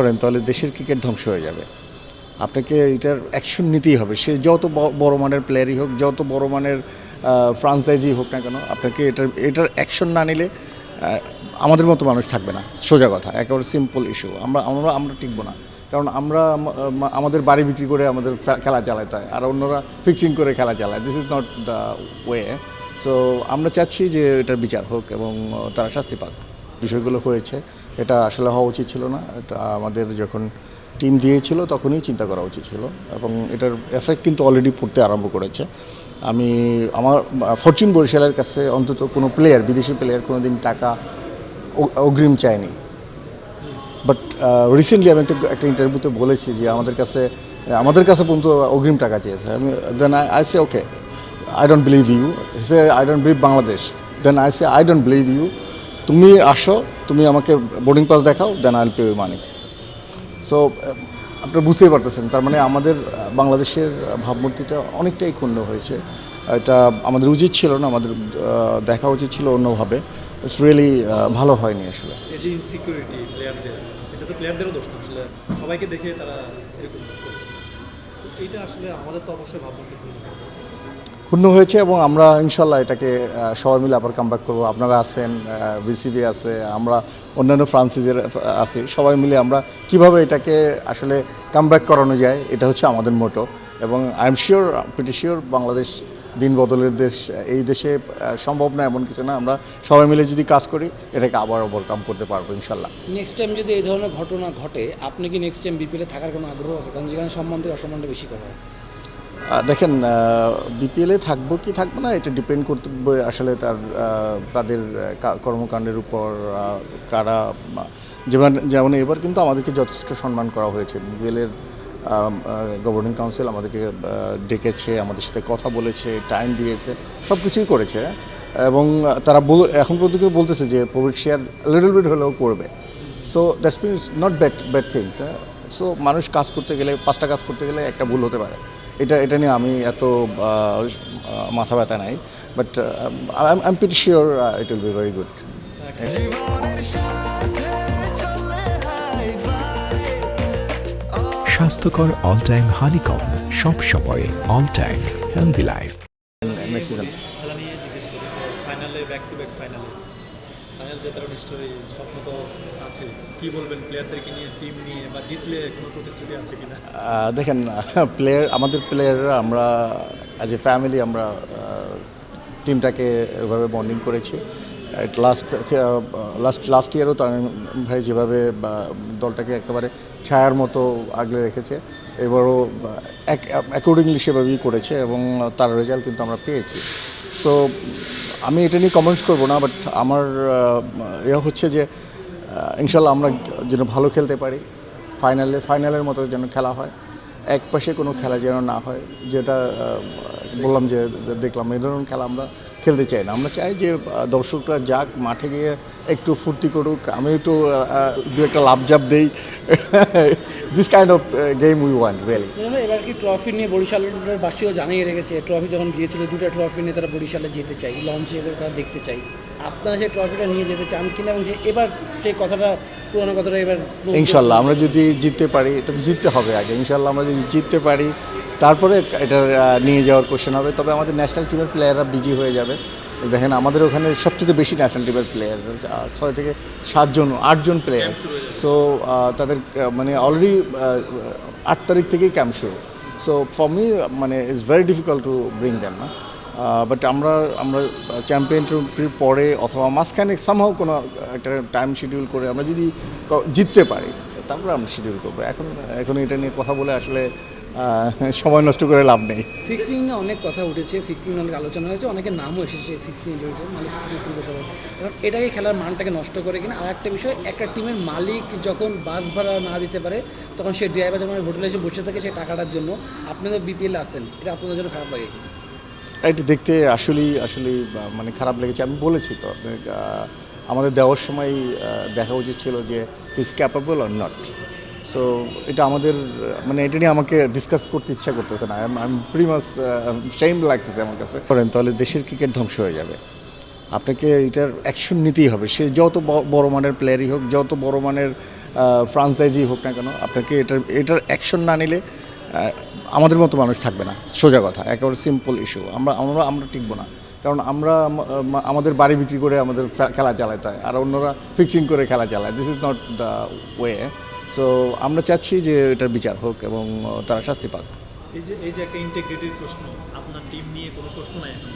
করেন, তাহলে দেশের ক্রিকেট ধ্বংস হয়ে যাবে। আপনাকে এটার অ্যাকশন নিতেই হবে। সে যত বড় মানের প্লেয়ারই হোক, যত বড় মানের ফ্রাঞ্চাইজি হোক না কেন, আপনাকে এটার এটার অ্যাকশন না নিলে আমাদের মতো মানুষ থাকবে না। সোজা কথা, একেবারে সিম্পল ইস্যু আমরা আমরা আমরা টিকবো না। কারণ আমরা, আম- আম- আমাদের বাড়ি বিক্রি করে আমাদের খেলা চালাতে হয়, আর অন্যরা ফিক্সিং করে খেলা চালায়। This is not the way so আমরা চাচ্ছি যে এটার বিচার হোক এবং তারা শাস্তি পাক। বিষয়গুলো হয়েছে, এটা আসলে হওয়া উচিত ছিল না। এটা আমাদের যখন টিম দিয়েছিল তখনই চিন্তা করা উচিত ছিল এবং এটার এফেক্ট কিন্তু অলরেডি পড়তে আরম্ভ করেছে। আমি, আমার, ফরচুন বরিশালের কাছে অন্তত কোনো প্লেয়ার বিদেশি প্লেয়ার কোনো দিন টাকা অগ্রিম চায়নি। বাট রিসেন্টলি আমি একটা একটা ইন্টারভিউতে বলেছি যে আমাদের কাছে আমাদের কাছে পর্যন্ত অগ্রিম টাকা চেয়েছে। আমি then I I say okay I don't believe you say I don't believe Bangladesh then I say I don't believe you তুমি আসো, তুমি আমাকে বোর্ডিং পাস দেখাও দেন আইল পে মানি সো আপনারা বুঝতেই পারতেছেন, তার মানে আমাদের বাংলাদেশের ভাবমূর্তিটা অনেকটাই ক্ষুণ্ণ হয়েছে। এটা আমাদের উচিত ছিল না, আমাদের দেখা উচিত ছিল অন্যভাবে। ইটস রিয়েলি ভালো হয়নি আসলে। সবাইকে দেখে তারা এরকম আসলে আমাদের তো অবশ্যই ভাবমূর্তি ক্ষুণ্ণ হয়েছে এবং আমরা ইনশাল্লাহ এটাকে সবাই মিলে আবার কামব্যাক করব। আপনারা আছেন বিসিবি আছে, আমরা অন্যান্য ফ্রান্সিজের আছি, সবাই মিলে আমরা কীভাবে এটাকে আসলে কামব্যাক করানো যায়, এটা হচ্ছে আমাদের মোটো এবং I am sure pretty sure Bangladesh দিন বদলের দেশ, এই দেশে সম্ভব না এমন কিছু না। আমরা সবাই মিলে যদি কাজ করি, এটাকে আবার ওভারকাম করতে পারব ইনশাল্লাহ। নেক্সট টাইম যদি এই ধরনের ঘটনা ঘটে, আপনি কি নেক্সট টাইম বিপিএলে থাকার কোনো আগ্রহ আছে? কারণ যেখানে সম্মান থেকে অসম্মানটা বেশি করা হয়। দেখেন বিপিএলে থাকব কি থাকব না, এটা ডিপেন্ড করতে আসলে তার তাদের কর্মকাণ্ডের উপর কারা যেমন যেমন এবার কিন্তু আমাদেরকে যথেষ্ট সম্মান করা হয়েছে। বিপিএলের গভর্নিং কাউন্সিল আমাদেরকে ডেকেছে, আমাদের সাথে কথা বলেছে টাইম দিয়েছে সব কিছুই করেছে। এবং তারা এখন পর্যন্ত বলতেছে যে প্রফিট শেয়ার লিটল বিট হলেও করবে। So that's means not bad bad things so মানুষ কাজ করতে গেলে, পাঁচটা কাজ করতে গেলে একটা ভুল হতে পারে। এটা এটা নিয়ে আমি এত মাথা ব্যথা নাই but I am pretty sure it will be very good স্বাস্থ্যকর অল টাইম হানিকম সব সময় all time healthy life next season ফাইনালে ব্যাক টু ব্যাক ফাইনালে ফাইনাল জেতার নিশ্চয়ই স্বপ্ন তো আছে। কি বলবেন প্লেয়ারদেরকে নিয়ে টিম নিয়ে, বা জিতলে কোনো প্রতিশ্রুতি আছে কিনা? দেখেন প্লেয়ার আমাদের প্লেয়াররা আমরা অ্যাজ এ ফ্যামিলি আমরা টিমটাকে এভাবে বন্ডিং করেছি। লাস্ট লাস্ট লাস্ট ইয়ারও তো ভাই যেভাবে দলটাকে একেবারে ছায়ার মতো আগলে রেখেছে, এবারও অ্যাকর্ডিংলি সেভাবেই করেছে এবং তার রেজাল্ট কিন্তু আমরা পেয়েছি। সো আমি এটা নিয়ে কমেন্টস করব না বাট আমার ইয়ে হচ্ছে যে ইনশাল্লাহ আমরা যেন ভালো খেলতে পারি ফাইনালে ফাইনালের মতো যেন খেলা হয়, এক পাশে কোনো খেলা যেন না হয়, যেটা বললাম যে, দেখলাম এই ধরনের খেলা আমরা খেলতে চাই না। আমরা চাই যে দর্শকরা যাক, মাঠে গিয়ে একটু ফুর্তি করুক, আমি একটু দু একটা লাভ জাপ দেই this kind of game we want really এবার কি ট্রফি নিয়ে বরিশালের বাসীও জানিয়ে রেখেছে ট্রফি যখন গিয়েছিল দুটো ট্রফি নিয়ে তারা বরিশালে যেতে চাই লঞ্চে করে তারা দেখতে চাই আপনারা সেই ট্রফিটা নিয়ে যেতে চান কিনা এবং যে এবার সেই কথাটা পুরোনো কথাটা এবার ইনশাল্লাহ আমরা যদি জিততে পারি এটা তো জিততে হবে আগে ইনশাল্লাহ আমরা যদি জিততে পারি তারপরে এটা নিয়ে যাওয়ার কোশ্চেন হবে তবে আমাদের ন্যাশনাল টিমের প্লেয়াররা বিজি হয়ে যাবে। দেখেন আমাদের ওখানে সবচেয়ে বেশি ন্যাশনাল টিমের প্লেয়ার ছয় থেকে সাতজন আটজন প্লেয়ার সো তাদের মানে অলরেডি আট তারিখ থেকেই ক্যাম্প শুরু। সো ফর মি মানে it's very difficult to bring them না? বাট আমরা আমরা চ্যাম্পিয়ন ট্রফির পরে অথবা মাঝখানে সামহাও কোনো, একটা টাইম শিডিউল করে আমরা যদি জিততে পারি, তারপরে আমরা শিডিউল করব। এখন এখন এটা নিয়ে কথা বলে আসলে সময় নষ্ট করে লাভ নেই। ফিক্সিং নিয়ে অনেক কথা উঠেছে ফিক্সিং নিয়ে অনেক আলোচনা হয়েছে অনেকের নামও এসেছে ফিক্সিং জড়িত মালিক করে সবাই এখন এটাকে খেলার মানটাকে নষ্ট করে কিনা আর একটা বিষয় একটা টিমের মালিক যখন বাস ভাড়া না দিতে পারে তখন সে ড্রাইভার যখন হোটেলে এসে বসে থাকে সেই টাকাটার জন্য আপনি তো বিপিএল আসেন এটা আপনাদের জন্য খারাপ লাগে? এটা দেখতে আসলেই আসলেই মানে খারাপ লেগেছে আমি বলেছি তো আমাদের দেওয়ার সময় দেখা উচিত ছিল যে ইজ ক্যাপাবল আর নট সো এটা আমাদের মানে এটা নিয়ে আমাকে ডিসকাস করতে ইচ্ছা করতেছে না। আমি প্রি মাস সেম লাগতেছে আমার কাছে। করেন, তাহলে দেশের ক্রিকেট ধ্বংস হয়ে যাবে। আপনাকে এটার অ্যাকশন নিতেই হবে। সে যত বড় মানের প্লেয়ারই হোক, যত বড় মানের ফ্রাঞ্চাইজি হোক না কেন, আপনাকে এটার এটার অ্যাকশন না নিলে আমাদের মতো মানুষ থাকবে না। সোজা কথা, একেবারে সিম্পল ইস্যু আমরা আমরা আমরা টিকবো না। কারণ আমরা, আম- আম- আমাদের বাড়ি বিক্রি করে আমাদের খেলা চালাতে হয়। আর অন্যরা ফিক্সিং করে খেলা চালায়। This is not the way so আমরা চাচ্ছি যে এটার বিচার হোক এবং তারা শাস্তি পাক। এই যে এই যে একটা ইন্টিগ্রিটির প্রশ্ন আপনার টিম নিয়ে কোনো প্রশ্ন নাই এখন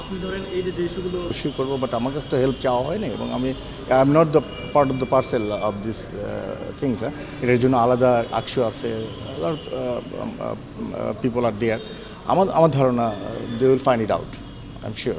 আপনি ধরেন এই যে যে ইস্যুগুলো করব বাট আমার কাছে তো হেল্প চাওয়া হয়নি এবং আমি I am not the part of the parcel of this things এটার জন্য আলাদা আকশু আছে পিপল আর দেয়ার আমার আমার ধারণা they will find it out I am sure